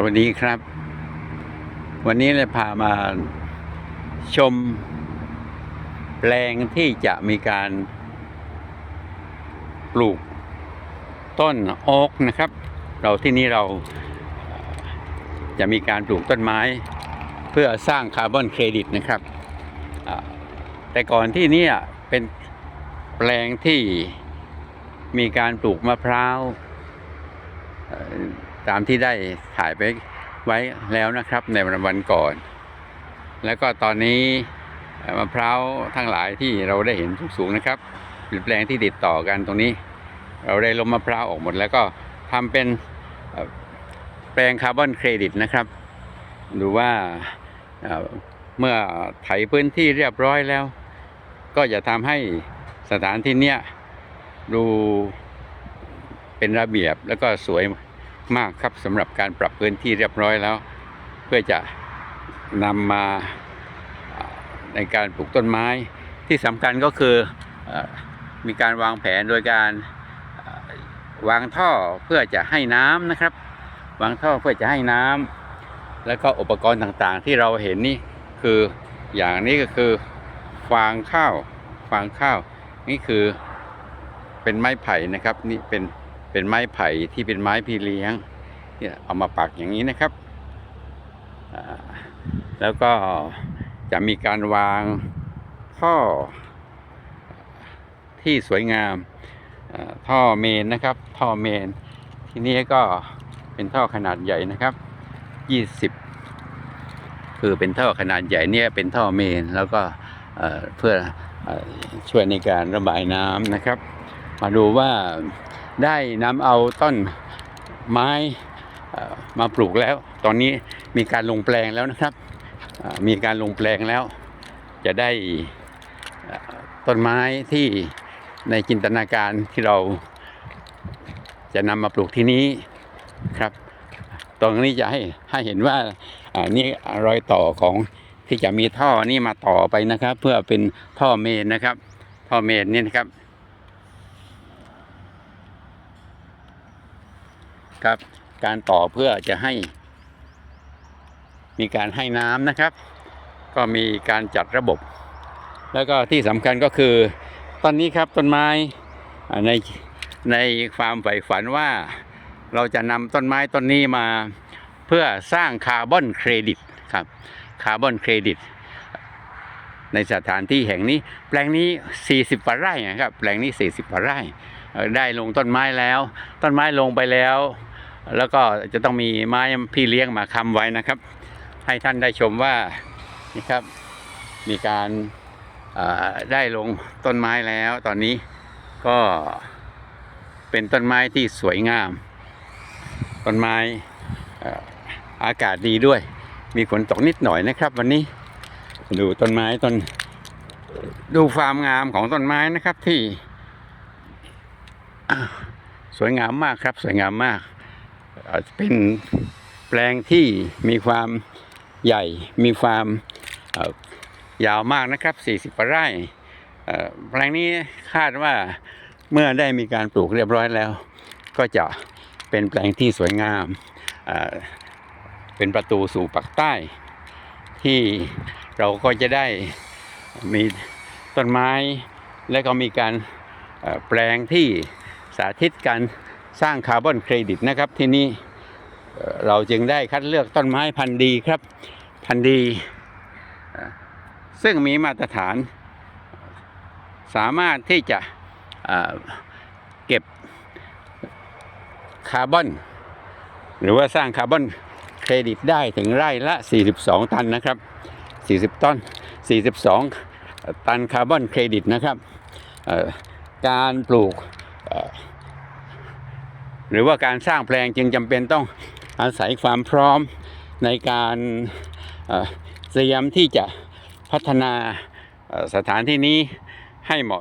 สวัสดีครับ วันนี้เลยพามาชม แปลงที่จะมีการปลูกต้นโอ๊กนะครับ เราที่นี่เราจะมีการปลูกต้นไม้ เพื่อสร้างคาร์บอนเครดิตนะครับแต่ก่อนที่นี่เป็นแปลงที่มีการปลูกมะพร้าว ตามที่ได้ถ่ายไปไว้แล้วนะครับในวันก่อน แล้วก็ตอนนี้มะพร้าวทั้งหลายที่เราได้เห็นสูงๆนะครับเป็นแปลงที่ติดต่อกันตรงนี้ เราได้ลมมะพร้าวออกหมด แล้วก็ทำเป็นแปลงคาร์บอนเครดิตนะครับดูว่าเอ่อเมื่อไถพื้นที่เรียบร้อยแล้ว ก็จะทำให้สถานที่เนี้ยดูเป็นระเบียบแล้วก็สวย มากครับสำหรับการปรับพื้นที่เรียบร้อยแล้ว เพื่อจะนำมาในการปลูกต้นไม้ที่สำคัญก็คืออมีการวางแผนโดยการวางท่อเพื่อจะให้น้ำนะครับ วางท่อเพื่อจะให้น้ำแล้วก็อุปกรณ์ต่างๆ ที่เราเห็นนี่คืออย่างนี้ก็คือฟางข้าวฟางข้าว นี่คือเป็นไม้ไผ่นะครับ นี่เป็น เป็นไม้ไผ่ที่เป็นไม้พี่เลี้ยงเนี่ยเอามาปักอย่างนี้นะครับ แล้วก็จะมีการวางท่อที่สวยงามท่อเมนนะครับ ท่อเมน ที่นี้ก็เป็นท่อขนาดใหญ่นะครับ20คือเป็นท่อขนาดใหญ่เนี่ยเป็นท่อเมนแล้วก็เพื่อช่วยในการระบายน้ำนะครับ มาดูว่า ได้นำเอาต้นไม้มาปลูกแล้ว ตอนนี้มีการลงแปลงแล้วนะครับ มีการลงแปลงแล้ว จะได้ต้นไม้ที่ในจินตนาการที่เราจะนำมาปลูกที่นี้ครับ ตรงนี้จะให้ให้เห็นว่าอ่านี่รอยต่อของที่จะมีท่อนี่มาต่อไปนะครับ เพื่อเป็นท่อเมนนะครับ ท่อเมนนี่นะครับ ครับ การต่อเพื่อจะให้ มีการให้น้ำนะครับ ก็มีการจัดระบบ แล้วก็ที่สำคัญก็คือตอนนี้ครับต้นไม้ในในความใฝ่ฝันว่าเราจะนำต้นไม้ต้นนี้มาเพื่อสร้างคาร์บอนเครดิตครับคาร์บอนเครดิตในสถานที่แห่งนี้ แปลงนี้ 40กว่าไร่นะครับแปลงนี้ 40กว่าไร่ได้ลงต้นไม้แล้ว ต้นไม้ลงไปแล้ว แล้วก็จะต้องมีไม้พี่เลี้ยงมาค้ำไว้นะครับ ให้ท่านได้ชมว่านี่ครับ มีการได้ลงต้นไม้แล้วตอนนี้ก็เป็นต้นไม้ที่สวยงาม ต้นไม้อากาศดีด้วย มีฝนตกนิดหน่อยนะครับ วันนี้ดูต้นไม้ต้นดูความงามของต้นไม้นะครับที่ สวยงามมากครับ สวยงามมาก เป็นแปลงที่มีความใหญ่มีความยาวมากนะครับ 40ไร่แปลงนี้คาดว่าเมื่อได้มีการปลูกเรียบร้อยแล้ว ก็จะเป็นแปลงที่สวยงาม เป็นประตูสู่ปักใต้ ที่เราก็จะได้มีต้นไม้ และก็มีการแปลงที่สาธิตการ สร้างคาร์บอนเครดิตนะครับที่นี่เราจึงได้คัดเลือกต้นไม้พันธุ์ดีครับพันธุ์ดี ซึ่งมีมาตรฐาน สามารถที่จะเเก็บคาร์บอน หรือว่าสร้างคาร์บอนเครดิตได้ถึงไร่ละ 42 ตันนะครับ 40ต้น42 ตันคาร์บอนเครดิตนะครับการปลูกอ หรือว่าการสร้างแปลงจึงจำเป็นต้องอาศัยความพร้อมในการเตรียมที่จะพัฒนาสถานที่นี้ให้เหมาะ